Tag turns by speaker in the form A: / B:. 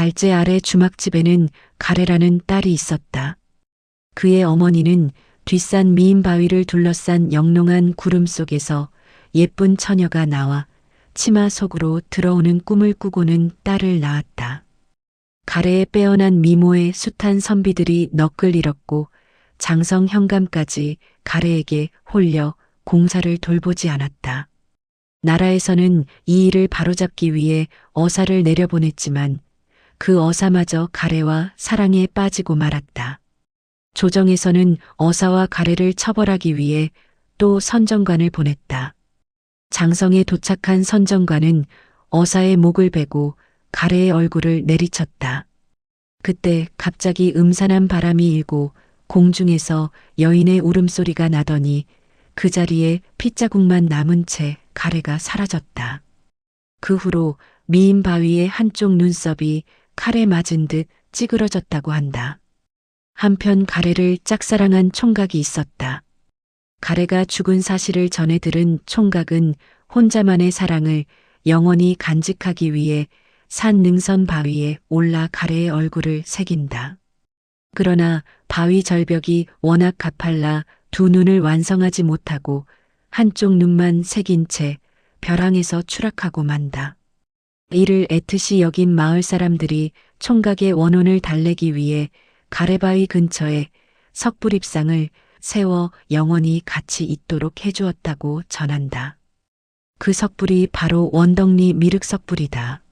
A: 갈제 아래 주막집에는 가래라는 딸이 있었다. 그의 어머니는 뒷산 미인 바위를 둘러싼 영롱한 구름 속에서 예쁜 처녀가 나와 치마 속으로 들어오는 꿈을 꾸고는 딸을 낳았다. 가래에 빼어난 미모의 숱한 선비들이 넋을 잃었고 장성 현감까지 가래에게 홀려 공사를 돌보지 않았다. 나라에서는 이 일을 바로잡기 위해 어사를 내려보냈지만 그 어사마저 가래와 사랑에 빠지고 말았다. 조정에서는 어사와 가래를 처벌하기 위해 또 선정관을 보냈다. 장성에 도착한 선정관은 어사의 목을 베고 가래의 얼굴을 내리쳤다. 그때 갑자기 음산한 바람이 일고 공중에서 여인의 울음소리가 나더니 그 자리에 핏자국만 남은 채 가래가 사라졌다. 그 후로 미인 바위의 한쪽 눈썹이 칼에 맞은 듯 찌그러졌다고 한다. 한편 가래를 짝사랑한 총각이 있었다. 가래가 죽은 사실을 전해 들은 총각은 혼자만의 사랑을 영원히 간직하기 위해 산 능선 바위에 올라 가래의 얼굴을 새긴다. 그러나 바위 절벽이 워낙 가팔라 두 눈을 완성하지 못하고 한쪽 눈만 새긴 채 벼랑에서 추락하고 만다. 이를 애틋이 여긴 마을 사람들이 총각의 원혼을 달래기 위해 가래바위 근처에 석불 입상을 세워 영원히 같이 있도록 해주었다고 전한다. 그 석불이 바로 원덕리 미륵석불이다.